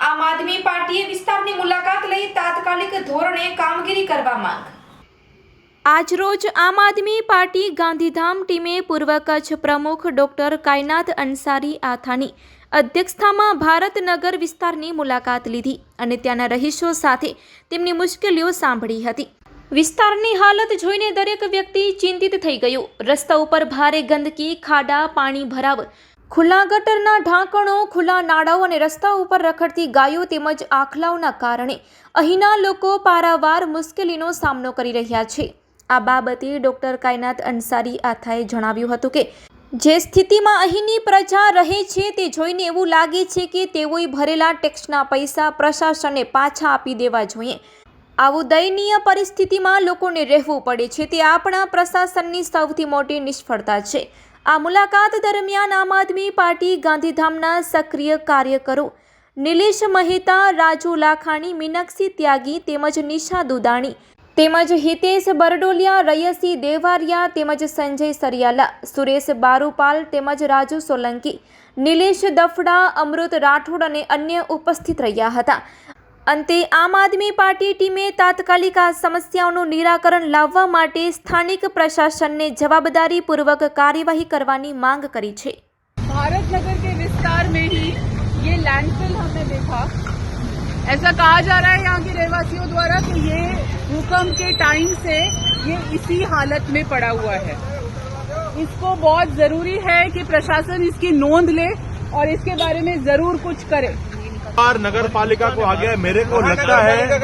આદમી પાર્ટીએ વિસ્તારની મુલાકાત લઈ તાત્કાલિક ધોરણે કામગીરી કરવા માંગ. આજરોજ આમ આદમી પાર્ટી ગાંધીધામ ટીમે પૂર્વ કચ્છ પ્રમુખ ડોક્ટર કાયનાથ અંસારી આથાની અધ્યક્ષતામાં ભારતનગર વિસ્તારની મુલાકાત લીધી અને ત્યાંના રહીશો સાથે તેમની મુશ્કેલીઓ સાંભળી હતી. વિસ્તારની હાલત જોઈને દરેક વ્યક્તિ ચિંતિત થઈ ગયું. રસ્તા ઉપર ભારે ગંદકી, ખાડા, પાણી ભરાવ ખુલ્લા ગટરના ઢાંકણો, ખુલ્લા નાળાઓ અને રસ્તા ઉપર રખડતી ગાયો તેમજ આખલાઓના કારણે અહીંના લોકો પારાવાર મુશ્કેલીનો સામનો કરી રહ્યા છે. આ બાબતે ડોક્ટર કાયનાત અંસારી આથાએ જણાવ્યું હતું કે, જે સ્થિતિમાં અહીંની પ્રજા રહે છે તે જોઈને એવું લાગે છે કે તેઓએ ભરેલા ટેક્સના પૈસા પ્રશાસને પાછા આપી દેવા જોઈએ. આવું દયનીય પરિસ્થિતિમાં લોકોને રહેવું પડે છે. તે આપણા પ્રશાસનની સૌથી મોટી નિષ્ફળતા છે. આ મુલાકાત દરમિયાન આમ આદમી પાર્ટી ગાંધીધામના સક્રિય કાર્યકરો નિલેશ મહેતા, રાજુ લાખાણી, મીનાક્ષી ત્યાગી તેમજ નિશા દુદાણી તેમજ હિતેશ બરડોલિયા, રયસી દેવારિયા તેમજ સંજય સરિયાલા, સુરેશ બારુપાલ તેમજ રાજુ સોલંકી, નિલેશ દફડા, અમૃત રાઠોડ અને અન્ય ઉપસ્થિત રહ્યા હતા. અંતે આમ આદમી પાર્ટી ટીમે તાત્કાલિક આ સમસ્યાઓનું નિરાકરણ લાવવા માટે સ્થાનિક પ્રશાસનને જવાબદારીપૂર્વક કાર્યવાહી કરવાની માંગ કરી છે भारत नगर के विस्तार में ही ये लैंडफिल हमने देखा ऐसा कहा जा रहा है यहाँ के रहवासियों द्वारा कि ये भूकंप के टाइम से ये इसी हालत में पड़ा हुआ है इसको बहुत जरूरी है कि प्रशासन इसकी नोंद ले और इसके बारे में जरूर कुछ करे बार नगर पालिका को आ गया मेरे को लगता है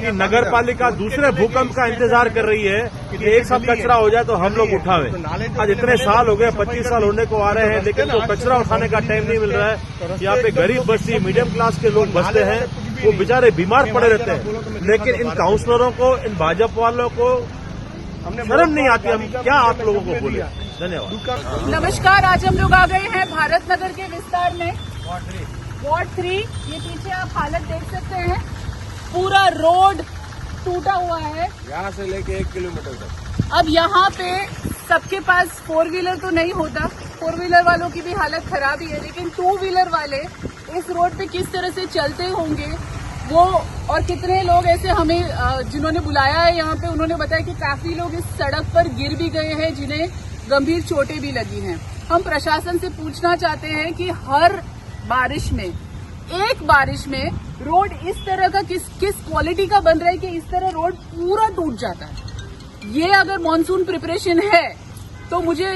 कि नगर पालिका दूसरे भूकंप का इंतज़ार कर रही है कि एक साथ कचरा हो जाए तो हम लोग उठावे। आज इतने साल हो गए पच्चीस साल होने को आ रहे हैं लेकिन वो कचरा उठाने का टाइम नहीं मिल रहा है। यहाँ पे गरीब बस्ती मीडियम क्लास के लोग बसते हैं वो बेचारे बीमार पड़े रहते हैं। लेकिन इन काउंसलरों को इन भाजपा वालों को शर्म नहीं आती हम क्या आप लोगों को बोले? धन्यवाद। नमस्कार आज हम लोग आ गए हैं भारत नगर के विस्तार में। वार्ड थ्री ये पीछे आप हालत देख सकते हैं। पूरा रोड टूटा हुआ है। यहाँ से लेके एक किलोमीटर तक। अब यहाँ पे सबके पास फोर व्हीलर तो नहीं होता। फोर व्हीलर वालों की भी हालत खराब ही है लेकिन टू व्हीलर वाले इस रोड पे किस तरह से चलते होंगे वो और कितने लोग ऐसे हमें जिन्होंने बुलाया है यहाँ पे उन्होंने बताया कि काफ़ी लोग इस सड़क पर गिर भी गए हैं जिन्हें गंभीर चोटें भी लगी हैं। हम प्रशासन से पूछना चाहते हैं कि हर बारिश में। एक बारिश में रोड इस तरह का किस किस क्वालिटी का बन रहा है कि इस तरह रोड पूरा टूट जाता है। ये अगर मानसून प्रिपरेशन है तो मुझे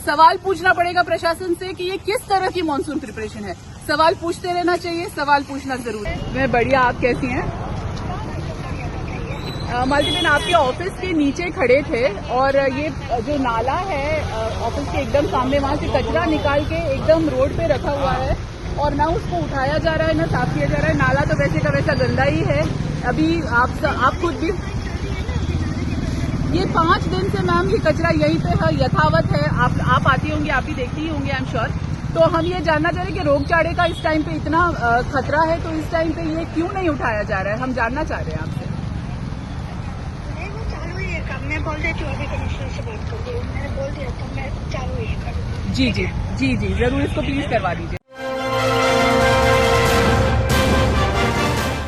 सवाल पूछना पड़ेगा प्रशासन से कि ये किस तरह की मानसून प्रिपरेशन है। सवाल पूछते रहना चाहिए, सवाल पूछना ज़रूर है। मैं बढ़िया, आप कैसी हैं? मालती बहन आपके ऑफ़िस के नीचे खड़े थे और ये जो नाला है ऑफ़िस के एकदम सामने, वहाँ से कचरा निकाल के एकदम रोड पे रखा हुआ है। और ना उसको उठाया जा रहा है ना साफ़ किया जा रहा है। नाला तो वैसे का वैसा गंदा ही है। अभी आप आप खुद भी ये पाँच दिन से मैम ये कचरा यहीं पे है यथावत है। आप आप आती होंगी आप ही देखती ही होंगी आई एम श्योर तो हम ये जानना चाह रहे हैं कि रोग चाड़े का इस टाइम पे इतना खतरा है तो इस टाइम पे ये क्यों नहीं उठाया जा रहा है? हम जानना चाह रहे हैं आपसे। नहीं वो चालू काम। मैं बोल देती अभी कमिश्नर से बात करती मैंने बोल दिया था मैं चालू ही कर जी जी जी जी ज़रूर इसको प्लीज़ करवा दीजिए।